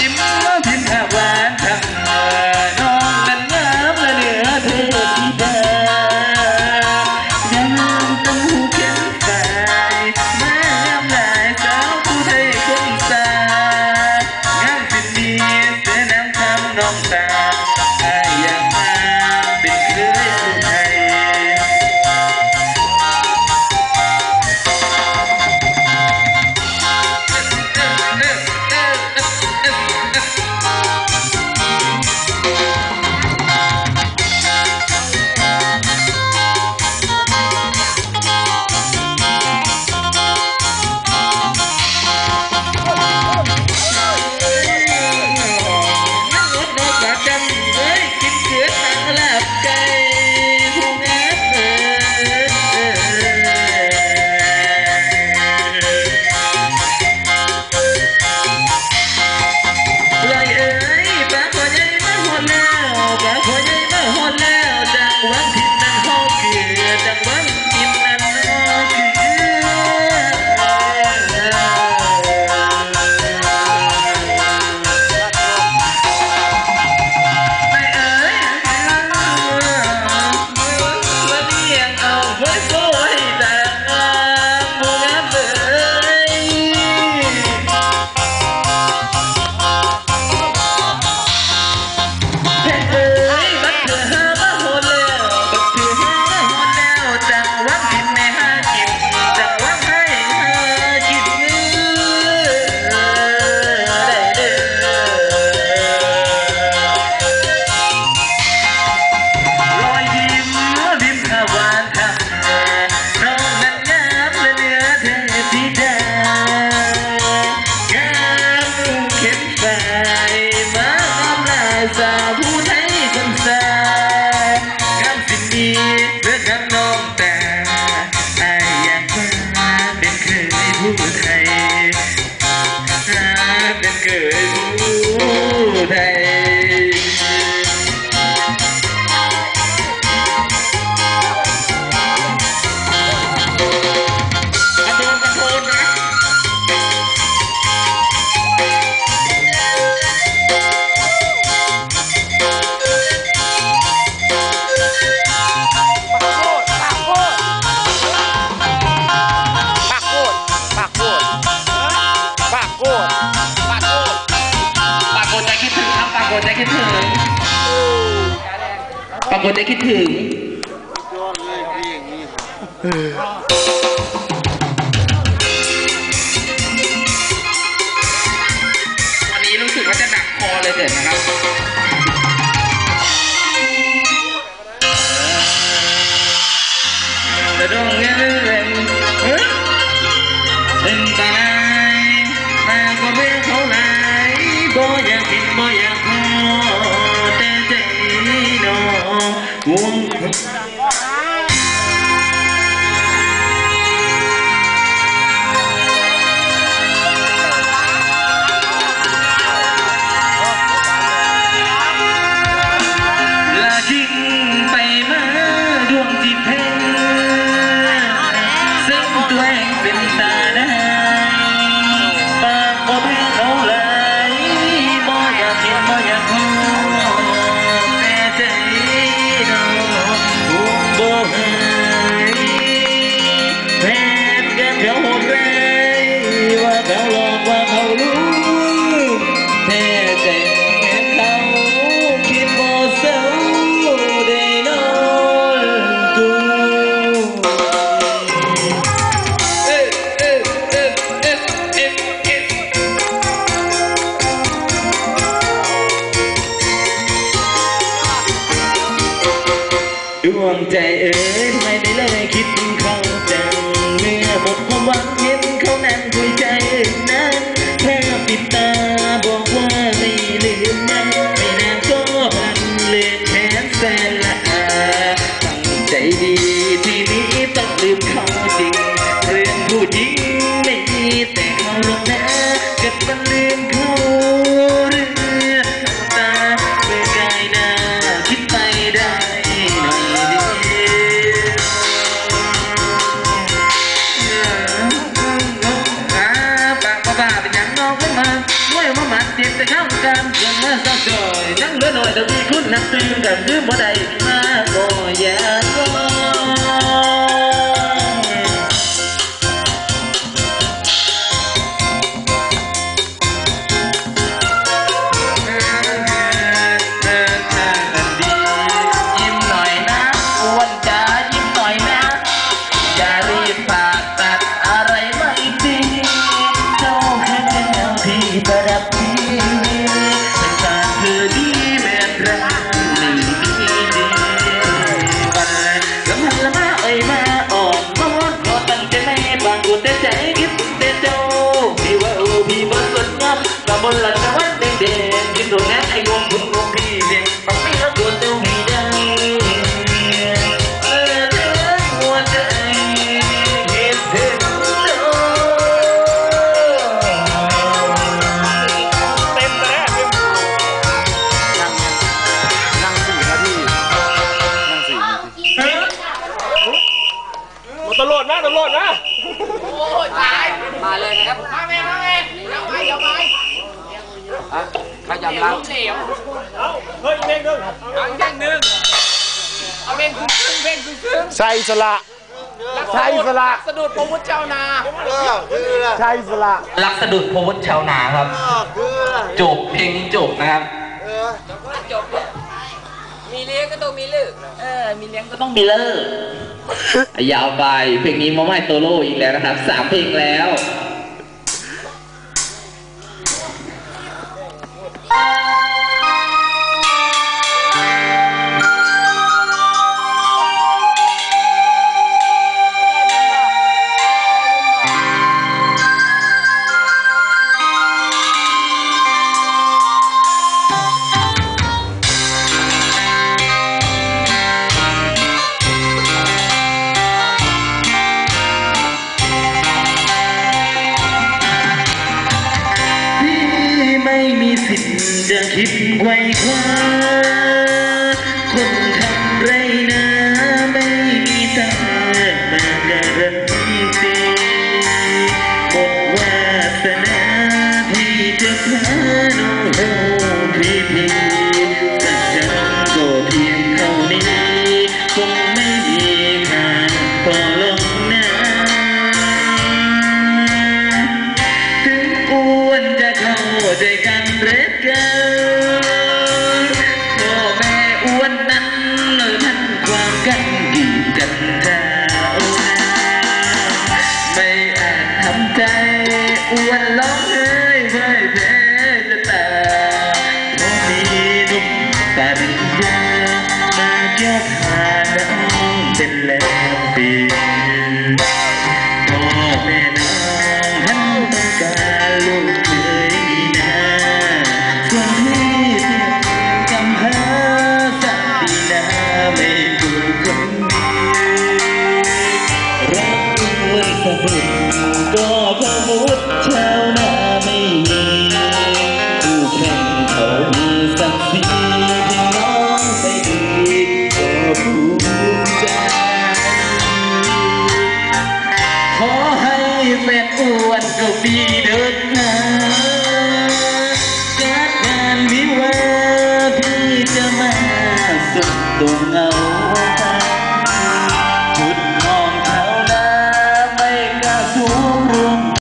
ยิ้มแล้วยิ้มแหวานทำเม่นองน้นงามและเหอทพธิดายังต้ฮูเข็นใจแม่หลายสาวผู้ไทยคงสางามเป็นมีเสือน้ำคำนองตา ปรากฏได้คิดถึงวันนี้รู้สึกว่าจะหนักคอเลยเด็ดนะครับเดี๋ยวต้องเงี้ย ใจเอ๋ยทำไมไม่เลยคิดถึงเขาจังเมื่อหมดความหวัง เรายมาด้วยมาหมัดติดแต่ข้ามกันยังมาเศร้าจอยนั่งเลือหน่อยเดี๋ยวมีคุณนับตื่นกันดื้อบ่ได้มาก็อย่าก็ ขยับเราเหลวเอาเฮ้ยเด้งดึงเอาแย่งหนึ่งเอาเบ่งครึ่งครึ่งเบ่งครึ่งครึ่งใช่สละใช่สละสะดุดพระพุทธเจ้านาใช่สละรักสะดุดพวุฒิชาวนาครับจบเพลงนี้จบนะครับจบเนี่ยมีเลี้ยงก็ต้องมีลึกเออมีเลี้ยงก็ต้องต้องมีเลิกยาวไปเพลงนี้มาไม่โตโร่อีกแล้วนะครับสามเพลงแล้ว Bye. ไม่มีสิทธิ์จะคิดไขว้คว้าคนทำ มิใจขอให้แฟนอ้วนก็ดีเดินหน้า